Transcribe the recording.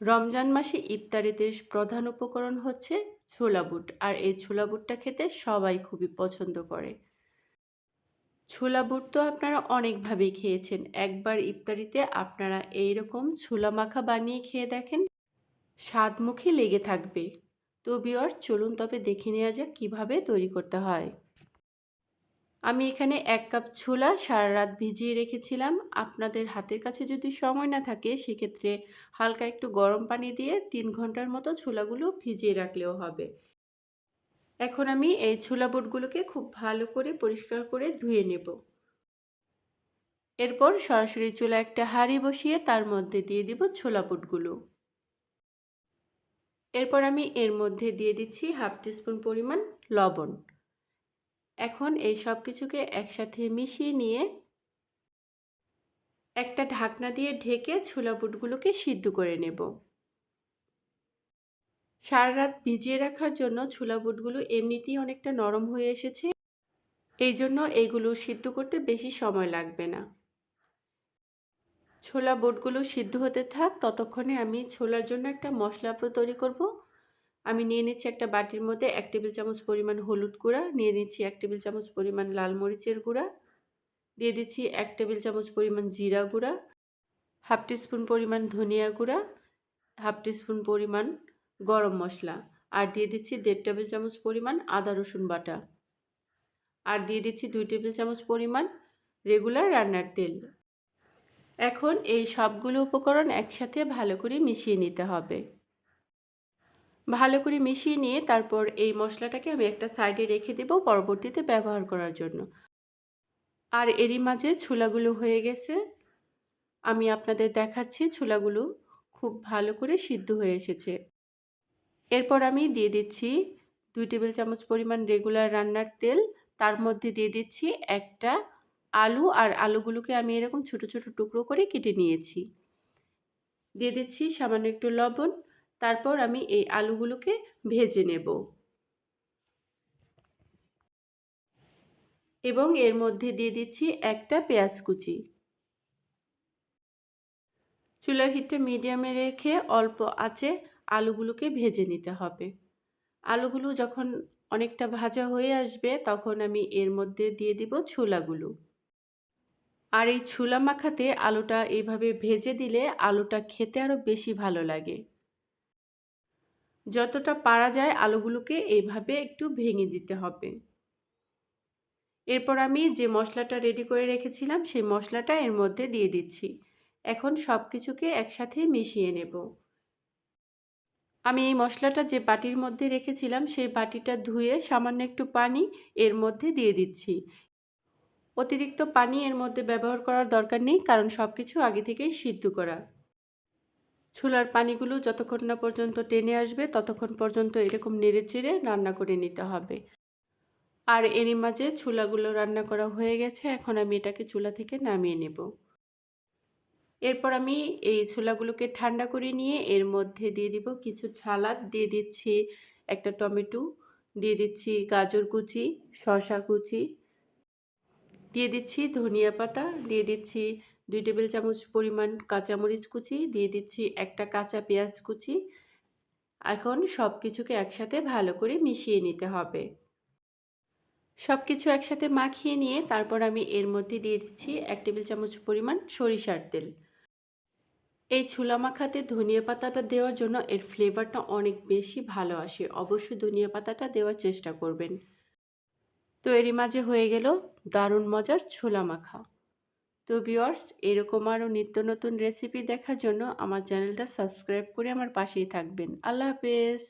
রমজান মাসে ইফতারিতে প্রধান উপকরণ হচ্ছে ছোলা বুট, আর এই ছোলা বুটটা খেতে সবাই খুবই পছন্দ করে। ছোলা বুট তো আপনারা অনেকভাবেই খেয়েছেন। একবার ইফতারিতে আপনারা এই রকম ছোলা মাখা বানিয়ে খেয়ে দেখেন স্বাদ মুখে লেগে থাকবে। তো বিয়র চলুন তবে দেখে নেওয়া যাক কীভাবে তৈরি করতে হয়। আমি এখানে এক কাপ ছোলা সারা রাত ভিজিয়ে রেখেছিলাম। আপনাদের হাতের কাছে যদি সময় না থাকে, সেক্ষেত্রে হালকা একটু গরম পানি দিয়ে তিন ঘণ্টার মতো ছোলাগুলো ভিজিয়ে রাখলেও হবে। এখন আমি এই ছোলা বুটগুলোকে খুব ভালো করে পরিষ্কার করে ধুয়ে নেব। এরপর সরাসরি চুলা একটা হাঁড়ি বসিয়ে তার মধ্যে দিয়ে দিব ছোলা বুটগুলো। এরপর আমি এর মধ্যে দিয়ে দিচ্ছি হাফ টিস্পুন পরিমাণ লবণ। এখন এই সব কিছুকে একসাথে মিশিয়ে নিয়ে একটা ঢাকনা দিয়ে ঢেকে ছোলা বুটগুলোকে সিদ্ধ করে নেব। সারা রাত ভিজিয়ে রাখার জন্য ছোলা বুটগুলো এমনিতেই অনেকটা নরম হয়ে এসেছে। এই জন্য এইগুলো সিদ্ধ করতে বেশি সময় লাগবে না। ছোলা বুটগুলো সিদ্ধ হতে থাক, ততক্ষণে আমি ছোলার জন্য একটা মশলা তৈরি করব। আমি নিয়ে নিচ্ছি একটা বাটির মধ্যে এক টেবিল চামচ পরিমাণ হলুদ গুঁড়া, নিয়ে নিচ্ছি এক টেবিল চামচ পরিমাণ লাল মরিচের গুঁড়া, দিয়ে দিচ্ছি এক টেবিল চামচ পরিমাণ জিরা গুঁড়া, হাফ টিস্পুন পরিমাণ ধনিয়া গুঁড়া, হাফ টিস্পুন পরিমাণ গরম মশলা, আর দিয়ে দিচ্ছি দেড় টেবিল চামচ পরিমাণ আদা রসুন বাটা, আর দিয়ে দিচ্ছি দুই টেবিল চামচ পরিমাণ রেগুলার রান্নার তেল। এখন এই সবগুলো উপকরণ একসাথে ভালো করে মিশিয়ে নিতে হবে। ভালো করে মিশিয়ে নিয়ে তারপর এই মশলাটাকে আমি একটা সাইডে রেখে দেব পরবর্তীতে ব্যবহার করার জন্য। আর এরই মাঝে ছোলাগুলো হয়ে গেছে। আমি আপনাদের দেখাচ্ছি ছোলাগুলো খুব ভালো করে সিদ্ধ হয়ে এসেছে। এরপর আমি দিয়ে দিচ্ছি দুই টেবিল চামচ পরিমাণ রেগুলার রান্নার তেল। তার মধ্যে দিয়ে দিচ্ছি একটা আলু আর আলুগুলোকে আমি এরকম ছোট ছোট টুকরো করে কেটে নিয়েছি। দিয়ে দিচ্ছি সামান্য একটু লবণ। তারপর আমি এই আলুগুলোকে ভেজে নেব। এবং এর মধ্যে দিয়ে দিচ্ছি একটা পেঁয়াজ কুচি। চুলার হিটটা মিডিয়ামে রেখে অল্প আছে আলুগুলোকে ভেজে নিতে হবে। আলুগুলো যখন অনেকটা ভাজা হয়ে আসবে, তখন আমি এর মধ্যে দিয়ে দিব ছোলাগুলো। আর এই ছোলা মাখাতে আলুটা এইভাবে ভেজে দিলে আলুটা খেতে আরও বেশি ভালো লাগে। যতটা পারা যায় আলুগুলোকে এইভাবে একটু ভেঙে দিতে হবে। এরপর আমি যে মশলাটা রেডি করে রেখেছিলাম, সেই মশলাটা এর মধ্যে দিয়ে দিচ্ছি। এখন সব কিছুকে একসাথে মিশিয়ে নেব। আমি এই মশলাটা যে বাটির মধ্যে রেখেছিলাম, সেই বাটিটা ধুয়ে সামান্য একটু পানি এর মধ্যে দিয়ে দিচ্ছি। অতিরিক্ত পানি এর মধ্যে ব্যবহার করার দরকার নেই, কারণ সব কিছু আগে থেকেই সিদ্ধ করা। ছোলার পানিগুলো যতক্ষণ না পর্যন্ত টেনে আসবে, ততক্ষণ পর্যন্ত এরকম নেড়ে চেড়ে রান্না করে নিতে হবে। আর এরই মাঝে ছোলাগুলো রান্না করা হয়ে গেছে, এখন আমি এটাকে চুলা থেকে নামিয়ে নেব। এরপর আমি এই ছোলাগুলোকে ঠান্ডা করে নিয়ে এর মধ্যে দিয়ে দিব কিছু ছালাদ, দিয়ে দিচ্ছি একটা টমেটো, দিয়ে দিচ্ছি গাজর কুচি শশা কুচি, দিয়ে দিচ্ছি ধনিয়া পাতা, দিয়ে দিচ্ছি দুই টেবিল চামচ পরিমাণ কাঁচামরিচ কুচি, দিয়ে দিচ্ছি একটা কাঁচা পেঁয়াজ কুচি। এখন সব কিছুকে একসাথে ভালো করে মিশিয়ে নিতে হবে। সব কিছু একসাথে মাখিয়ে নিয়ে তারপর আমি এর মধ্যে দিয়ে দিচ্ছি এক টেবিল চামচ পরিমাণ সরিষার তেল। এই ছোলা মাখাতে ধনিয়া পাতাটা দেওয়ার জন্য এর ফ্লেভারটা অনেক বেশি ভালো আসে। অবশ্যই ধনিয়া পাতাটা দেওয়ার চেষ্টা করবেন। তো এরই মাঝে হয়ে গেল দারুণ মজার ছোলা মাখা। তো ভিওয়ার্স এরকম আরও নিত্য নতুন রেসিপি দেখার জন্য আমার চ্যানেলটা সাবস্ক্রাইব করে আমার পাশেই থাকবেন। আল্লাহ হাফেজ!